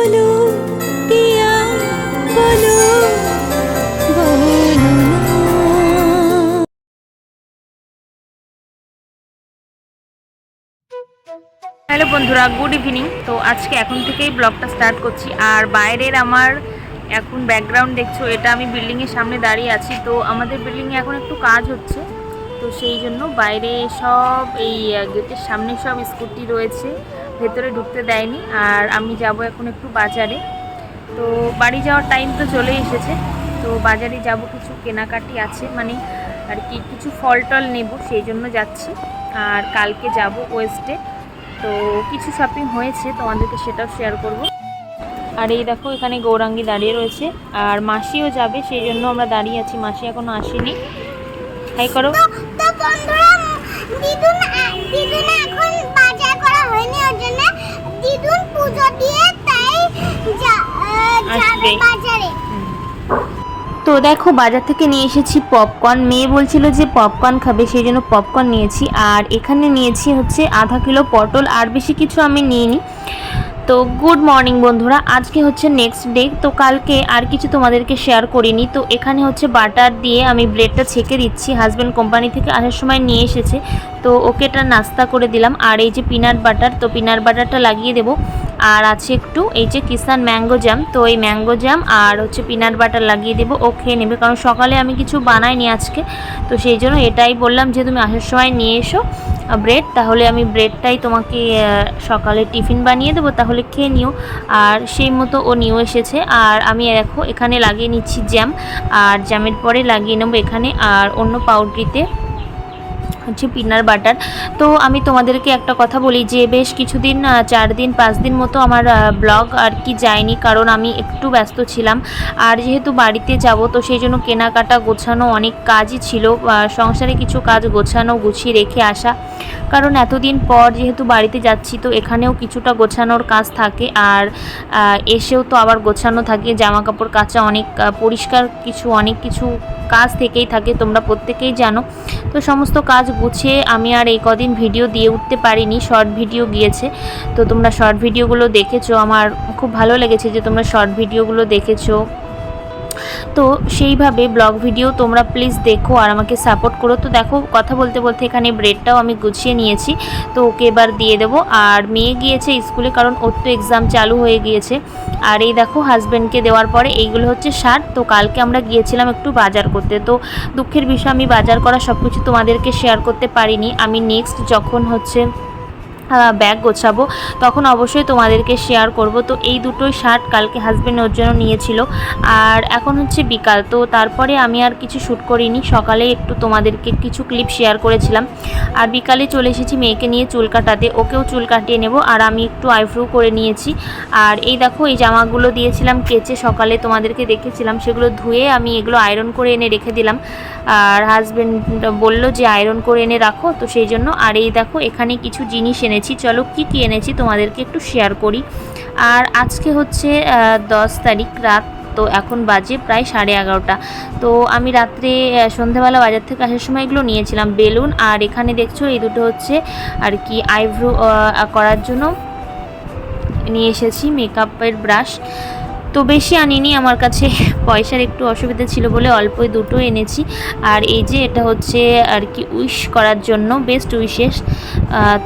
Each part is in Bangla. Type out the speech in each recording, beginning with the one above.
হ্যালো বন্ধুরা, গুড ইভিনিং। তো আজকে এখন থেকেই ব্লগটা স্টার্ট করছি। আর বাইরের আমার এখন ব্যাকগ্রাউন্ড দেখছ, এটা আমি বিল্ডিংয়ের সামনে দাঁড়িয়ে আছি। তো আমাদের বিল্ডিংয়ে এখন একটু কাজ হচ্ছে। তো সেই জন্য বাইরে সব এই গেটের সামনে সব স্কুটি রয়েছে। ভেতরে ঢুকতে দেয়নি আর আমি যাব এখন একটু বাজারে। তো বাড়ি যাওয়ার টাইম তো চলে এসেছে। তো বাজারে যাব, কিছু কেনাকাটি আছে মানে আর কি কিছু ফল টল নেব, সেই জন্য যাচ্ছি। আর কালকে যাব ওয়েস্টে তো কিছু শপিং হয়েছে, তোমাদেরকে সেটাও শেয়ার করব। আর এই দেখো, এখানে গৌরাঙ্গি দাঁড়িয়ে রয়েছে। আর মাসিও যাবে, সেই জন্য আমরা দাঁড়িয়ে আছি। মাসি এখনও আসেনি। হাই করো। তো দেখো বাজার থেকে নিয়ে এসেছি পপকর্ন মেয়ে বলছিল যে পপকর্ন খাবে সেই জন্য পপকর্ন নিয়েছি। আর এখানে নিয়েছি হচ্ছে আধা কিলো পটল আর বেশি কিছু আমি নিইনি। তো গুড মর্নিং বন্ধুরা আজকে হচ্ছে নেক্সট ডে তো কালকে আর কিছু তোমাদেরকে শেয়ার করিনি। তো এখানে হচ্ছে বাটার দিয়ে আমি ব্রেডটা ছেঁকে দিচ্ছি। হাজব্যান্ড কোম্পানি থেকে আসার সময় নিয়ে এসেছে। তো ওকে এটা নাস্তা করে দিলাম। আর এই যে পিনাট বাটার তো পিনাট বাটারটা লাগিয়ে দেবো। আর আছে একটু, এই যে কিষান ম্যাঙ্গো জ্যাম তো এই ম্যাঙ্গো জ্যাম আর হচ্ছে পিনাট বাটার লাগিয়ে দেবো, ও খেয়ে নেবে। কারণ সকালে আমি কিছু বানাইনি আজকে, তো সেই জন্য এটাই বললাম যে তুমি আসার সময় নিয়ে এসো ব্রেড তাহলে আমি ব্রেডটাই তোমাকে সকালে টিফিন বানিয়ে দেবো, তাহলে খেয়ে নিও। আর সেই মতো ও নিয়েও এসেছে। আর আমি দেখো, এখানে লাগিয়ে নিচ্ছি জ্যাম আর জ্যামের পরে লাগিয়ে নেব এখানে, আর অন্য পাউডারিতে হচ্ছে পিনার বাটার তো আমি তোমাদেরকে একটা কথা বলি যে বেশ কিছুদিন চার দিন, পাঁচ দিন মতো আমার ব্লগ আর কি যায়নি কারণ আমি একটু ব্যস্ত ছিলাম। আর যেহেতু বাড়িতে যাব তো সেই জন্য কেনাকাটা গোছানো অনেক কাজই ছিল সংসারে কিছু কাজ গোছানো, গুছিয়ে রেখে আসা। কারণ এতদিন পর যেহেতু বাড়িতে যাচ্ছি তো এখানেও কিছুটা গোছানোর কাজ থাকে আর এসেও তো আবার গোছানো থাকে। জামা কাপড় কাচা অনেক পরিষ্কার কিছু, অনেক কিছু কাজ থেকেই থাকে, তোমরা প্রত্যেকেই জানো। তো সমস্ত কাজ গুছিয়ে আমি আর এই কদিন ভিডিও দিয়ে উঠতে পারিনি, শর্ট ভিডিও গিয়েছে। তো তোমরা শর্ট ভিডিওগুলো দেখেছ, আমার খুব ভালো লেগেছে যে তোমরা শর্ট ভিডিওগুলো দেখেছ। তো সেইভাবে ব্লগ ভিডিও তোমরা প্লিজ দেখো আর আমাকে সাপোর্ট করো। তো দেখো, কথা বলতে বলতে এখানে ব্রেডটাও আমি গুছিয়ে নিয়েছি। তো ওকে এবার দিয়ে দেবো। আর মেয়ে গিয়েছে স্কুলে কারণ ওর তো এক্সাম চালু হয়ে গিয়েছে। আর এই দেখো হাজব্যান্ডকে দেওয়ার পরে এইগুলো হচ্ছে শার্ট তো কালকে আমরা গিয়েছিলাম একটু বাজার করতে। তো দুঃখের বিষয় আমি বাজার করা সব কিছু তোমাদেরকে শেয়ার করতে পারিনি। আমি নেক্সট যখন হচ্ছে ব্যাগ গোছাবো। তখন অবশ্যই তোমাদেরকে শেয়ার করব। তো এই দুটোই শার্ট কালকে হাজব্যান্ড ওর জন্য নিয়েছিল। আর এখন হচ্ছে বিকাল। তো তারপরে আমি আর কিছু শ্যুট করিনি। সকালে একটু তোমাদেরকে কিছু ক্লিপ শেয়ার করেছিলাম। আর বিকালে চলে এসেছি মেয়েকে নিয়ে চুল কাটাতে। ওকেও চুল কাটিয়ে নেব। আর আমি একটু আইব্রো করে নিয়েছি। আর এই দেখো, এই জামাগুলো দিয়েছিলাম কেচে সকালে তোমাদেরকে দেখেছিলাম। সেগুলো ধুয়ে আমি এগুলো আয়রন করে এনে রেখে দিলাম। আর হাজব্যান্ড বলল যে আয়রন করে এনে রাখো। তো সেই জন্য। আর এই দেখো, এখানে কিছু জিনিস এনেছি। চলো, কি কি এনেছি তোমাদেরকে একটু শেয়ার করি। আর আজকে হচ্ছে দশ তারিখ রাত, তো এখন বাজে প্রায় সাড়ে এগারোটা। তো আমি রাত্রে সন্ধেবেলা সন্ধ্যাবেলা বাজার থেকে আসার সময় এগুলো নিয়েছিলাম, বেলুন। আর এখানে দেখছ, এই দুটো হচ্ছে আর কি আইব্রো করার জন্য নিয়ে এসেছি মেকআপের ব্রাশ তো বেশি আনিনি, আমার কাছে পয়সার একটু অসুবিধা ছিল বলে অল্পই দুটো এনেছি। আর এই যে এটা হচ্ছে আর কি উইশ করার জন্য, বেস্ট উইশেস।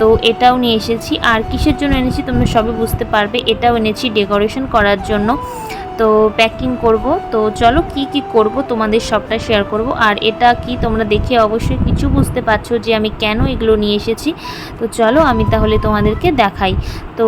তো এটাও নিয়ে এসেছি। আর কিসের জন্য এনেছি তোমরা সবই বুঝতে পারবে। এটাও এনেছি ডেকোরেশন করার জন্য। তো প্যাকিং করব। তো চলো কি কি করব তোমাদের সবটা শেয়ার করব। আর এটা কি তোমরা দেখে অবশ্যই কিছু বুঝতে পারছ যে আমি কেন এগুলো নিয়ে এসেছি। তো চলো আমি তাহলে তোমাদেরকে দেখাই। তো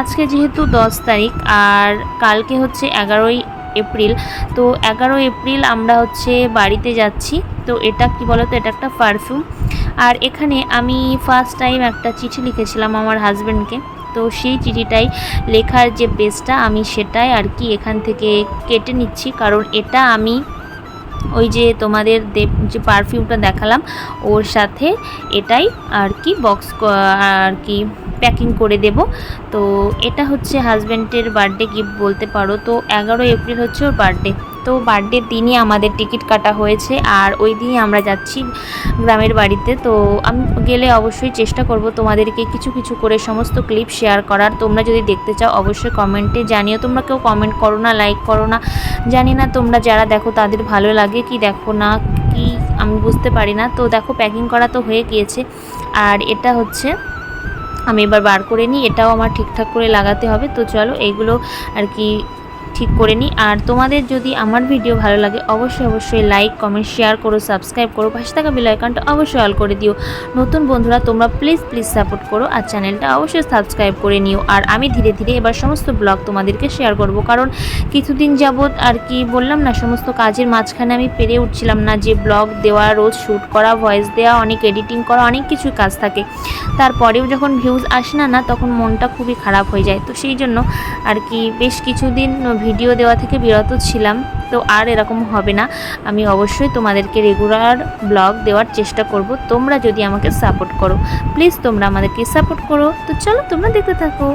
আজকে যেহেতু দশ তারিখ আর কালকে হচ্ছে এগারোই এপ্রিল, তো এগারোই এপ্রিল আমরা হচ্ছে বাড়িতে যাচ্ছি। তো এটা কি বলতো? এটা একটা পারফিউম আর এখানে আমি ফার্স্ট টাইম একটা চিঠি লিখেছিলাম আমার হাজব্যান্ডকে তো সেই চিঠিটাই লেখার যে পেজটা আমি সেটাই আর কি এখান থেকে কেটে নিচ্ছি। কারণ এটা আমি ওই যে তোমাদের দেব, যে পারফিউমটা দেখালাম, ওর সাথে এটাই আর কি বক্স আর কি প্যাকিং করে দেব। তো এটা হচ্ছে হাজব্যান্ডের বার্থডে গিফট বলতে পারো। তো এগারো এপ্রিল হচ্ছে ওর বার্থডে তো বার্থডের দিনই আমাদের টিকিট কাটা হয়েছে আর ওই দিনই আমরা যাচ্ছি গ্রামের বাড়িতে। তো আমি গেলে অবশ্যই চেষ্টা করব তোমাদেরকে কিছু কিছু করে সমস্ত ক্লিপ শেয়ার করার। তোমরা যদি দেখতে চাও অবশ্যই কমেন্টে জানিও। তোমরা কেউ কমেন্ট করো না, লাইক করো না। জানি না তোমরা যারা দেখো তাদের ভালো লাগে কি দেখো না, কি আমি বুঝতে পারি না। তো দেখো প্যাকিং করা তো হয়ে গিয়েছে। আর এটা হচ্ছে, আমি এবার বার করে নিই। এটাও আমার ঠিকঠাক করে লাগাতে হবে। তো চলো এইগুলো আর কি ঠিক করে নিই আর তোমাদের যদি আমার ভিডিও ভালো লাগে, অবশ্যই অবশ্যই লাইক কমেন্ট শেয়ার করো সাবস্ক্রাইব করো, পাশে থাকা বেল আইকনটা অবশ্যই অল করে দিও। নতুন বন্ধুরা, তোমরা প্লিজ প্লিজ সাপোর্ট করো আর চ্যানেলটা অবশ্যই সাবস্ক্রাইব করে নিও। আর আমি ধীরে ধীরে এবার সমস্ত ব্লগ তোমাদেরকে শেয়ার করব। কারণ কিছুদিন যাবৎ আর কি বললাম না, সমস্ত কাজের মাঝখানে আমি পেরে উঠছিলাম না যে ব্লগ দেওয়া, রোজ শ্যুট করা ভয়েস দেওয়া, অনেক এডিটিং করা, অনেক কিছু কাজ থাকে। তারপরেও যখন ভিউজ আসে না না, তখন মনটা খুবই খারাপ হয়ে যায়। তো সেই জন্য আর কি বেশ কিছুদিন ভিডিও দেওয়া থেকে বিরত ছিলাম, তো আর এরকম হবে না। আমি অবশ্যই তোমাদেরকে রেগুলার ব্লগ দেওয়ার চেষ্টা করব। তোমরা যদি আমাকে সাপোর্ট করো প্লিজ তোমরা আমাদেরকে সাপোর্ট করো। তো চলো তোমরা দেখতে থাকো।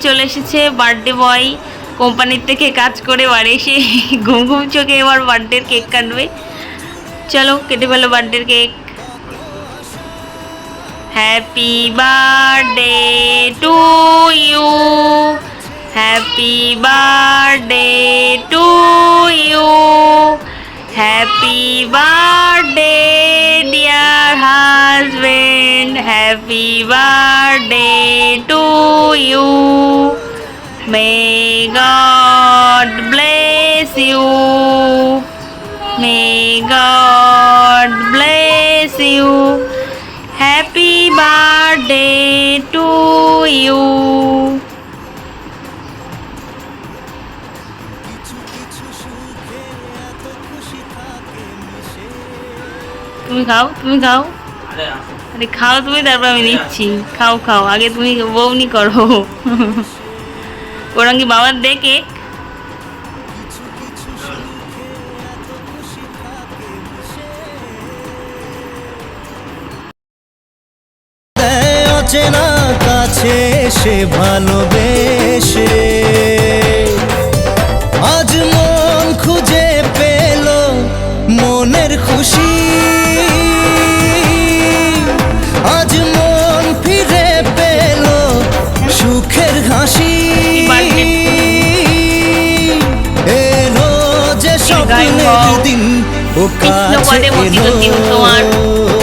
চলে এসেছে বার্থডে বয় কোম্পানির থেকে কাজ করে বাড়ি এসে ঘুম ঘুম চোখে এবার বার্থডের কেক কাটবে। চলো, কেটে ফেলো বার্থডের cake happy birthday to you happy birthday to you happy birthday your husband. Happy birthday to you. May God bless you. May God bless you. Happy birthday to you. তুমি খাও তুমি খাও। আরে আচ্ছা। খাও তুমি তারপর আমি আচ্ছা। নিচ্ছি। খাও খাও। আগে তুমি বৌনি করো। ওরা কি বাবার দেখে সে ভালোবেসে gagawin mo. If no one